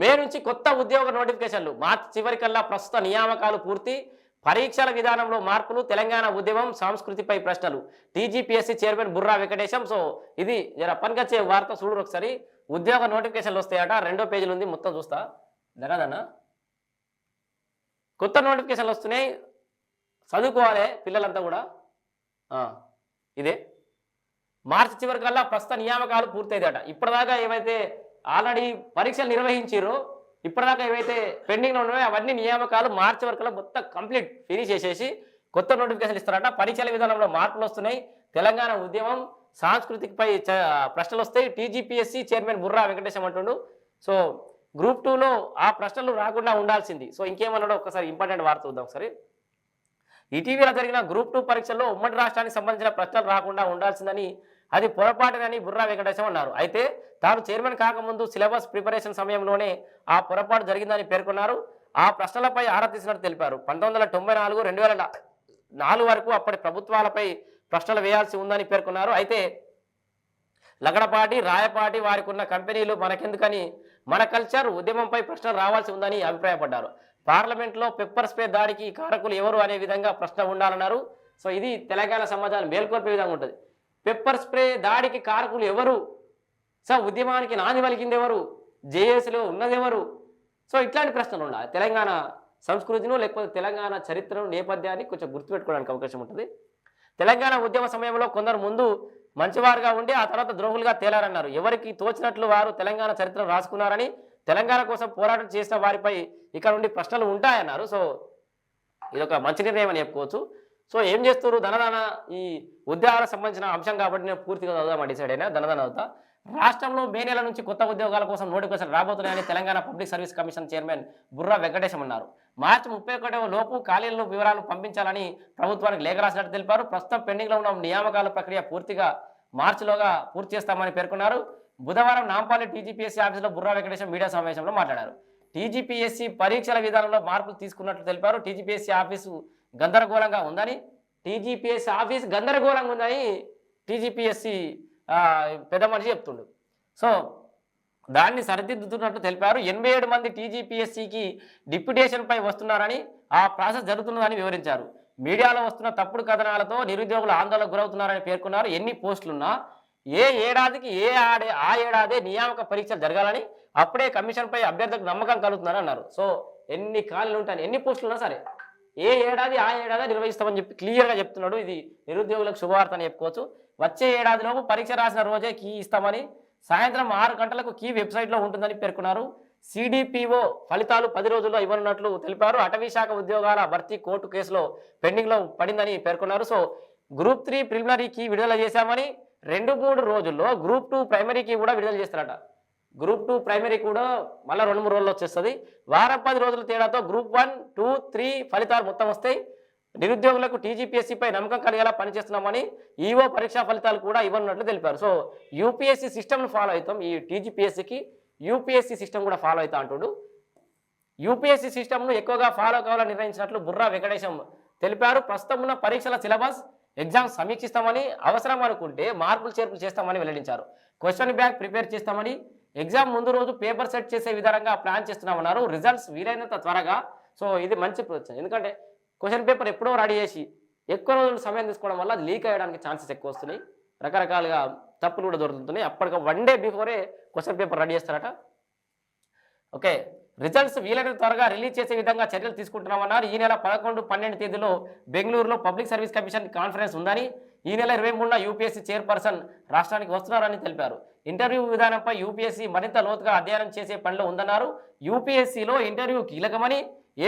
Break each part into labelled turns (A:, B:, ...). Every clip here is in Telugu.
A: మే నుంచి కొత్త ఉద్యోగ నోటిఫికేషన్లు. మార్చి చివరికల్లా ప్రస్తుత నియామకాలు పూర్తి. పరీక్షల విధానంలో మార్పులు. తెలంగాణ ఉద్యమం సంస్కృతిపై ప్రశ్నలు. TGPSC chairman Burra Venkatesham. So ఇది జర పనికొచ్చే వార్త చూడరు ఒకసారి. ఉద్యోగ నోటిఫికేషన్లు వస్తాయట. రెండో పేజీలు ఉంది మొత్తం చూస్తా. జరగదన్నా? కొత్త నోటిఫికేషన్లు వస్తున్నాయి. చదువుకోవాలి పిల్లలంతా కూడా. ఇదే. మార్చి చివరికల్లా ప్రస్తుత నియామకాలు పూర్తయిదట. ఇప్పటిదాకా ఏవైతే ఆల్రెడీ పరీక్షలు నిర్వహించారు ఇప్పటిదాకా ఏవైతే పెండింగ్లో ఉన్నాయో అవన్నీ నియామకాలు మార్చి వరకులో మొత్తం కంప్లీట్ ఫినిష్ చేసేసి కొత్త నోటిఫికేషన్ ఇస్తారట. పరీక్షల విధానంలో మార్పులు వస్తున్నాయి. తెలంగాణ ఉద్యమం సాంస్కృతికపై చ- ప్రశ్నలు వస్తాయి. టీజీపీఎస్సీ చైర్మన్ బుర్రా వెంకటేశం అంటుండు. సో గ్రూప్ టూలో ఆ ప్రశ్నలు రాకుండా ఉండాల్సింది. సో ఇంకేమన్నాడో ఒకసారి ఇంపార్టెంట్ వార్త చూద్దాం ఒకసారి. ఇటీవల జరిగిన గ్రూప్ టూ పరీక్షల్లో ఉమ్మడి రాష్ట్రానికి సంబంధించిన ప్రశ్నలు రాకుండా ఉండాల్సిందని అది పొరపాటునని బుర్రా వెంకటేశం అన్నారు. అయితే తాను చైర్మన్ కాకముందు సిలబస్ ప్రిపరేషన్ సమయంలోనే ఆ పొరపాటు జరిగిందని పేర్కొన్నారు. ఆ ప్రశ్నలపై ఆరా తీసినట్టు తెలిపారు. పంతొమ్మిది వందల తొంభై నాలుగు రెండు వేల నాలుగు వరకు అప్పటి ప్రభుత్వాలపై ప్రశ్నలు వేయాల్సి ఉందని పేర్కొన్నారు. అయితే లగడపాటి రాయపాటి వారికి ఉన్న కంపెనీలు మనకెందుకని మన కల్చర్ ఉద్యమంపై ప్రశ్నలు రావాల్సి ఉందని అభిప్రాయపడ్డారు. పార్లమెంట్లో పెప్పర్ స్ప్రే దాడికి కారకులు ఎవరు అనే విధంగా ప్రశ్న ఉండాలన్నారు. సో ఇది తెలంగాణ సమాజాన్ని మేల్కొల్పే విధంగా ఉంటుంది. పెప్పర్ స్ప్రే దాడికి కారకులు ఎవరు సో ఉద్యమానికి నాంది పలికింది ఎవరు జేఏసీలో ఉన్నది ఎవరు సో ఇట్లాంటి ప్రశ్నలు ఉండాలి. తెలంగాణ సంస్కృతిను లేకపోతే తెలంగాణ చరిత్రను నేపథ్యాన్ని కొంచెం గుర్తుపెట్టుకోవడానికి అవకాశం ఉంటుంది. తెలంగాణ ఉద్యమ సమయంలో కొందరు ముందు మంచివారుగా ఉండి ఆ తర్వాత ద్రోహులుగా తేలారన్నారు. ఎవరికి తోచినట్లు వారు తెలంగాణ చరిత్రను రాసుకున్నారని తెలంగాణ కోసం పోరాటం చేసిన వారిపై ఇక్కడ నుండి ప్రశ్నలు ఉంటాయన్నారు. సో ఇది ఒక మంచి నిర్ణయం అని చెప్పుకోవచ్చు. సో ఏం చేస్తారు ధనదాన ఈ ఉద్యోగాలకు సంబంధించిన అంశం కాబట్టి నేను పూర్తిగా చదువుదామని డిసైడ్ అయినా. ధనదాన అవుతా రాష్ట్రంలో మే నెల నుంచి కొత్త ఉద్యోగాల కోసం notification రాబోతున్నాయని Telangana public service commission chairman Burra Venkatesham అన్నారు. మార్చి ముప్పై ఒకటవ లోపు ఖాళీలను వివరాలు పంపించాలని ప్రభుత్వానికి లేఖ రాసినట్టు తెలిపారు. ప్రస్తుతం పెండింగ్లో ఉన్న నియామకాల ప్రక్రియ పూర్తిగా మార్చిలోగా పూర్తి చేస్తామని పేర్కొన్నారు. బుధవారం నాంపల్లి టీజీపీఎస్సీ ఆఫీసులో బుర్రా వెంకటేశం మీడియా సమావేశంలో మాట్లాడారు. టీజీపీఎస్సీ పరీక్షల విధానంలో మార్పులు తీసుకున్నట్లు తెలిపారు. టీజీపీఎస్సీ ఆఫీసు గందరగోళంగా ఉందని టీజీపీఎస్సీ ఆఫీస్ గందరగోళంగా ఉందని టీజీపీఎస్సీ పెద్ద మనిషి చెప్తుండు. సో దాన్ని సరిదిద్దుతున్నట్టు తెలిపారు. ఎనభై ఏడు మంది టీజీపీఎస్సీకి డిప్యుటేషన్పై వస్తున్నారని ఆ ప్రాసెస్ జరుగుతున్నదని వివరించారు. మీడియాలో వస్తున్న తప్పుడు కథనాలతో నిరుద్యోగులు ఆందోళనకు గురవుతున్నారని పేర్కొన్నారు. ఎన్ని పోస్టులున్నా ఏ ఏడాదికి ఏ ఆడే ఆ ఏడాదే నియామక పరీక్షలు జరగాలని అప్పుడే కమిషన్పై అభ్యర్థులకు నమ్మకం కలుగుతుందని అన్నారు. సో ఎన్ని ఖాళీలు ఉంటాయని ఎన్ని పోస్టులు ఉన్నా సరే. ఏ ఏడాది ఆ ఏడాది నిర్వహిస్తామని చెప్పి క్లియర్గా చెప్తున్నాడు. ఇది నిరుద్యోగులకు శుభవార్త అని చెప్పుకోవచ్చు. వచ్చే ఏడాదిలోపు పరీక్ష రాసిన రోజే కీ ఇస్తామని సాయంత్రం ఆరు గంటలకు కీ వెబ్సైట్లో ఉంటుందని పేర్కొన్నారు. సిడిపిఓ ఫలితాలు పది రోజుల్లో ఇవ్వనున్నట్లు తెలిపారు. అటవీ శాఖ ఉద్యోగాల భర్తీ కోర్టు కేసులో పెండింగ్లో పడిందని పేర్కొన్నారు. So group three preliminary key విడుదల చేశామని రెండు మూడు రోజుల్లో గ్రూప్ టూ ప్రైమరీ కీ కూడా విడుదల చేస్తారట. గ్రూప్ టూ ప్రైమరీ కూడా మళ్ళీ రెండు మూడు రోజులు వచ్చేస్తుంది. వారం పది రోజుల తేడాతో గ్రూప్ వన్ టూ త్రీ ఫలితాలు మొత్తం వస్తాయి. నిరుద్యోగులకు టీజీపీఎస్సీపై నమ్మకం కలిగేలా పనిచేస్తున్నామని ఈఓ పరీక్షా ఫలితాలు కూడా ఇవ్వనున్నట్లు తెలిపారు. సో యూపీఎస్సీ సిస్టమ్ను ఫాలో అవుతాం. ఈ టీజీపీఎస్సీకి యూపీఎస్సీ సిస్టమ్ కూడా ఫాలో అవుతా అంటుడు. యూపీఎస్సీ సిస్టమ్ను ఎక్కువగా ఫాలో కావాలని నిర్ణయించినట్లు బుర్రా వెంకటేశం తెలిపారు. ప్రస్తుతం ఉన్న పరీక్షల సిలబస్ ఎగ్జామ్ సమీక్షిస్తామని అవసరం అనుకుంటే మార్పులు చేర్పులు చేస్తామని వెల్లడించారు. క్వశ్చన్ బ్యాంక్ ప్రిపేర్ చేస్తామని ఎగ్జామ్ ముందు రోజు పేపర్ సెట్ చేసే విధానంగా ప్లాన్ చేస్తున్నామన్నారు. రిజల్ట్స్ వీలైనంత త్వరగా. సో ఇది మంచి ప్రొసెస్ ఎందుకంటే క్వశ్చన్ పేపర్ ఎప్పుడో రెడీ చేసి ఎక్కువ రోజులు సమయం తీసుకోవడం వల్ల లీక్ అయ్యడానికి ఛాన్సెస్ ఎక్కువ వస్తున్నాయి. రకరకాలుగా తప్పులు కూడా దొరుకుతున్నాయి అప్పటికి one day before question paper ready చేస్తారట. ఓకే. రిజల్ట్స్ వీలైనంత త్వరగా రిలీజ్ చేసే విధంగా చర్యలు తీసుకుంటున్నామన్నారు. ఈ నెల పదకొండు పన్నెండు తేదీలో బెంగళూరులో పబ్లిక్ సర్వీస్ కమిషన్ కాన్ఫరెన్స్ ఉందని ఈ నెల ఇరవై మూడున యూపీఎస్సీ చైర్పర్సన్ రాష్ట్రానికి వస్తున్నారని తెలిపారు. ఇంటర్వ్యూ విధానంపై యూపీఎస్సీ మరింత లోతుగా అధ్యయనం చేసే పనిలో ఉందన్నారు. యూపీఎస్సీలో ఇంటర్వ్యూ కీలకమని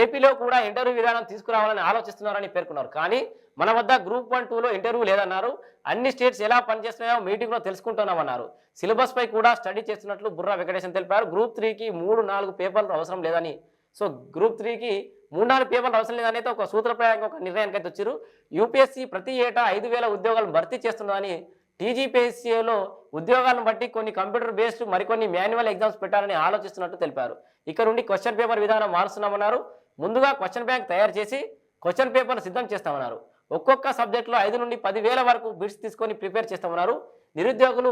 A: ఏపీలో కూడా ఇంటర్వ్యూ విధానం తీసుకురావాలని ఆలోచిస్తున్నారని పేర్కొన్నారు. కానీ మన వద్ద గ్రూప్ వన్ టూలో ఇంటర్వ్యూ లేదన్నారు. అన్ని స్టేట్స్ ఎలా పనిచేస్తున్నాయో మీటింగ్లో తెలుసుకుంటున్నామన్నారు. సిలబస్ పై కూడా స్టడీ చేస్తున్నట్లు బుర్రా వెంకటేశన్ తెలిపారు. గ్రూప్ త్రీకి మూడు నాలుగు పేపర్లు అవసరం లేదని. సో గ్రూప్ త్రీకి మూడు నాలుగు పేపర్లు అవసరం లేదనేది ఒక సూత్రప్రాయంగా ఒక నిర్ణయానికి అయితే వచ్చారు. యూపీఎస్సీ ప్రతి ఏటా ఐదు వేల ఉద్యోగాలను భర్తీ చేస్తుందని టీజీపీఎస్సీలో ఉద్యోగాలను బట్టి కొన్ని కంప్యూటర్ బేస్డ్ మరికొన్ని మాన్యువల్ ఎగ్జామ్స్ పెట్టాలని ఆలోచిస్తున్నట్టు తెలిపారు. ఇక్కడ నుండి క్వశ్చన్ పేపర్ విధానం మారుస్తున్నామన్నారు. ముందుగా క్వశ్చన్ బ్యాంక్ తయారు చేసి క్వశ్చన్ పేపర్ సిద్ధం చేస్తామన్నారు. ఒక్కొక్క సబ్జెక్టులో ఐదు నుండి పదివేల వరకు బిడ్స్ తీసుకొని ప్రిపేర్ చేస్తామన్నారు. నిరుద్యోగులు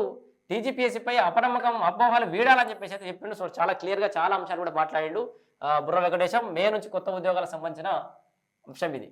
A: టీజీపీఎస్సీపై అపనమ్మకం అపోహలు వీడాలని చెప్పేసి అయితే చెప్పిండు. సో చాలా క్లియర్గా చాలా అంశాలు కూడా మాట్లాడిండు. బుర్ర వెంకటేశం మే నుంచి కొత్త ఉద్యోగాలకు సంబంధించిన అంశం ఇది.